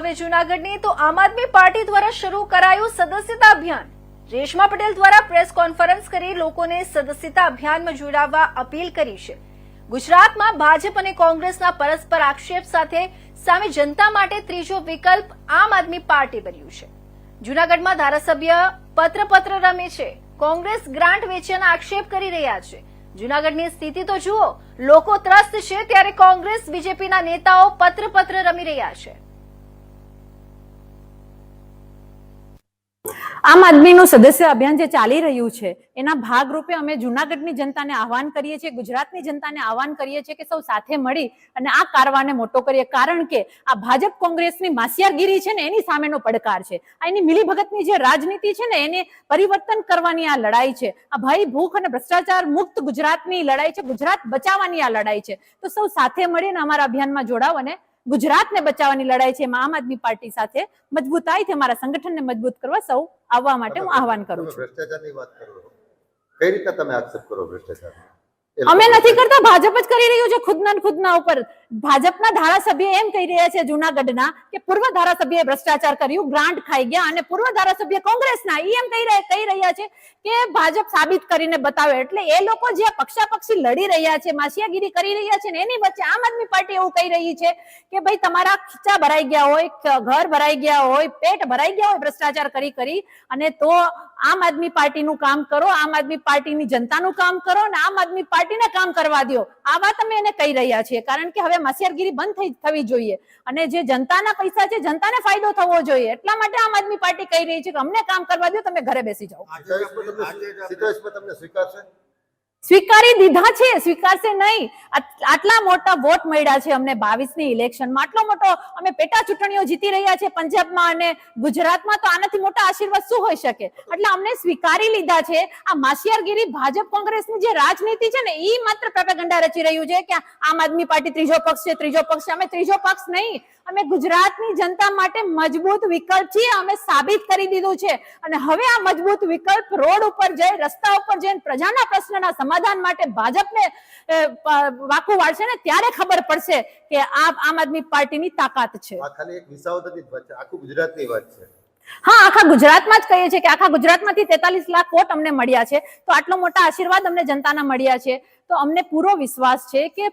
હવે જૂનાગઢની તો આમ આદમી પાર્ટી દ્વારા શરૂ કરાયું સદસ્યતા અભિયાન. રેશમા પટેલ દ્વારા પ્રેસ કોન્ફરન્સ કરી લોકોને સદસ્યતા અભિયાનમાં જોડાવવા અપીલ કરી છે. ગુજરાતમાં ભાજપ અને કોંગ્રેસના પરસ્પર આક્ષેપ સાથે સામે જનતા માટે ત્રીજો વિકલ્પ આમ આદમી પાર્ટી બન્યું છે. જૂનાગઢમાં ધારાસભ્ય પત્ર પત્ર રમે છે. કોંગ્રેસ ગ્રાન્ટ વેચ્યાના આક્ષેપ કરી રહ્યા છે. જૂનાગઢની સ્થિતિ તો જુઓ, લોકો ત્રસ્ત છે ત્યારે કોંગ્રેસ, બીજેપીના નેતાઓ પત્ર પત્ર રમી રહ્યા છે. આમ આદમીનું સદસ્ય અભિયાન જે ચાલી રહ્યું છે, એના ભાગરૂપે અમે જુનાગઢની જનતાને આહવાન કરીએ છીએ, ગુજરાતની જનતાને આહવાન કરીએ છીએ કે સૌ સાથે મળી અને આ કારવાને મોટો કરીએ. કારણ કે આ ભાજપ કોંગ્રેસની માસિયારગીરી છે ને, એની સામેનો પડકાર છે. આ એની મિલીભગતની જે રાજનીતિ છે ને, એને પરિવર્તન કરવાની આ લડાઈ છે. આ ભય, ભૂખ અને ભ્રષ્ટાચાર મુક્ત ગુજરાતની લડાઈ છે, ગુજરાત બચાવવાની આ લડાઈ છે. તો સૌ સાથે મળીને અમારા અભિયાનમાં જોડાવ અને ગુજરાતને બચાવવાની લડાઈ છે એમાં આમ આદમી પાર્ટી સાથે મજબૂતાઈથી અમારા સંગઠનને મજબૂત કરવા સૌ આવવા માટે હું આહવાન કરું છું. ભ્રષ્ટાચારની વાત કરો. કઈ રીતે તમે આક્ષેપ કરો ભ્રષ્ટાચાર અમે નથી કરતા ભાજપ જ કરી રહ્યું છે ખુદના ને ખુદના ઉપર. ભાજપના ધારાસભ્ય એમ કહી રહ્યા છે જુનાગઢના કે પૂર્વ ધારાસભ્યએ ભ્રષ્ટાચાર કર્યું, ગ્રાન્ટ ખાઈ ગયા અને પૂર્વ ધારાસભ્ય કોંગ્રેસના, ઈ એમ કહી રહ્યા કહી રહ્યા છે કે ભાજપ સાબિત કરીને બતાવે. એટલે એ લોકો જે પક્ષાપક્ષી લડી રહ્યા છે માસિયાગીરી કરી રહ્યા છે ને એની વચ્ચે આમ આદમી પાર્ટી એવું કહી રહી છે કે ભાઈ તમારા ખીચા ભરાઈ ગયા હોય ઘર ભરાઈ ગયા હોય, પેટ ભરાઈ ગયા હોય ભ્રષ્ટાચાર કરી કરી અને તો આમ આદમી પાર્ટીનું કામ કરો, આમ આદમી પાર્ટીની જનતાનું કામ કરો અને આમ આદમી પાર્ટીને કામ કરવા દો. આવા તમે એને કહી રહ્યા છીએ. કારણ કે હવે માસિયારગીરી બંધ થઈ થવી જોઈએ. અને જે જનતાના પૈસા છે જનતાને ફાયદો થવો જોઈએ. એટલા માટે આમ આદમી પાર્ટી કહી રહી છે કે અમને કામ કરવા દો તમે ઘરે બેસી જાઓ. તમને સ્વીકારી દીધા છે, સ્વીકારશે નહીં. આટલા મોટા વોટ મળ્યા છે અમને બાવીસની ઇલેક્શનમાં આટલો મોટો અમે પેટા ચૂંટણીઓ જીતી રહ્યા છે પંજાબમાં અને ગુજરાતમાં, તો આનાથી મોટા આશીર્વાદ શું હોઈ શકે? એટલે અમને સ્વીકારી લીધા છે. આ માસિયારગીરી ભાજપ કોંગ્રેસની જે રાજનીતિ છે ને એ માત્ર પ્રપેગંડા રચી રહ્યું છે કે આમ આદમી પાર્ટી ત્રીજો પક્ષ છે, ત્રીજો પક્ષ છે. અમે ત્રીજો પક્ષ નહીં. અમે ગુજરાતની જનતા માટે મજબૂત વિકલ્પ છીએ, અમે સાબિત કરી દીધું છે. અને હવે આ મજબૂત વિકલ્પ રોડ ઉપર જઈ, રસ્તા ઉપર જઈને પ્રજાના પ્રશ્નના સમાધાન માટે ભાજપને વાકું વાળશે ને ત્યારે ખબર પડશે કે આ આમ આદમી પાર્ટીની તાકાત છે. ખાલી એક વિસાવદરની જ વાત છે. આખું ગુજરાતની વાત છે. હા આખા ગુજરાતમાં જ કહીએ છીએ કે આખા ગુજરાતમાંથી તેતાલીસ લાખ વોટ અમને મળ્યા છે. તો આટલો મોટા આશીર્વાદ અમને જનતાના મળ્યા છે. તો અમને પૂરો વિશ્વાસ છે કે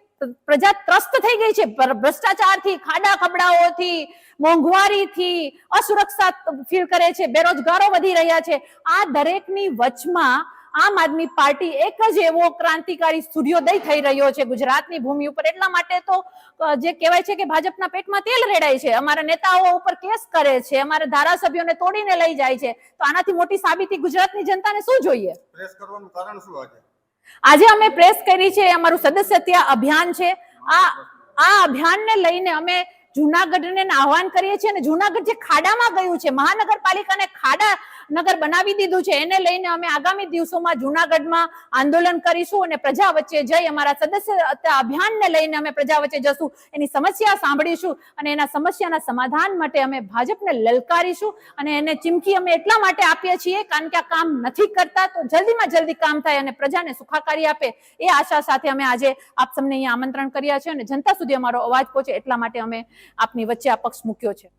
પ્રજા ત્રસ્ત થઈ ગઈ છે. ભ્રષ્ટાચારથી ખાડા ખબડાઓથી મોંઘવારીથી અસુરક્ષા ફીલ કરે છે. બેરોજગારો વધી રહ્યા છે. આ દરેકની વચમાં આમ આદમી પાર્ટી એક જ એવો ક્રાંતિકારી સૂર્યોદય થઈ રહ્યો છે ગુજરાતની ભૂમિ ઉપર. એટલા માટે તો જે કહેવાય છે કે ભાજપના પેટમાં તેલ રેડાય છે. અમારા નેતાઓ ઉપર કેસ કરે છે. અમારા ધારાસભ્યોને તોડીને લઈ જાય છે. તો આનાથી મોટી સાબિતી ગુજરાતની જનતાને શું જોઈએ? પ્રેસ કરવાનું કારણ શું આજે? આજે અમે પ્રેસ કરી છે અમારું સદસ્યતા અભિયાન છે. આ આ અભિયાનને લઈને અમે જુનાગઢને આહવાન કરીએ છીએ અને જુનાગઢ જે ખાડામાં ગયું છે મહાનગરપાલિકાને ખાડા નગર બનાવી દીધું છે. એને લઈને અમે આગામી દિવસોમાં જુનાગઢમાં આંદોલન કરીશું અને પ્રજા વચ્ચે જઈ અમારા સદસ્યતા અભિયાનને લઈને અમે પ્રજા વચ્ચે જશું. એની સમસ્યા સાંભળીશું અને એના સમસ્યાના સમાધાન માટે અમે ભાજપને લલકારીશું અને એને ચીમકી અમે એટલા માટે આપીએ છીએ કારણ કે આ કામ નથી કરતા તો જલ્દીમાં જલ્દી કામ થાય અને પ્રજાને સુખાકારી આપે એ આશા સાથે અમે આજે આપ સમને અહીંયા આમંત્રણ કર્યા છે અને જનતા સુધી અમારો અવાજ પહોંચે એટલા માટે અમે આપની વચ્ચે આ પક્ષ મૂક્યો છે.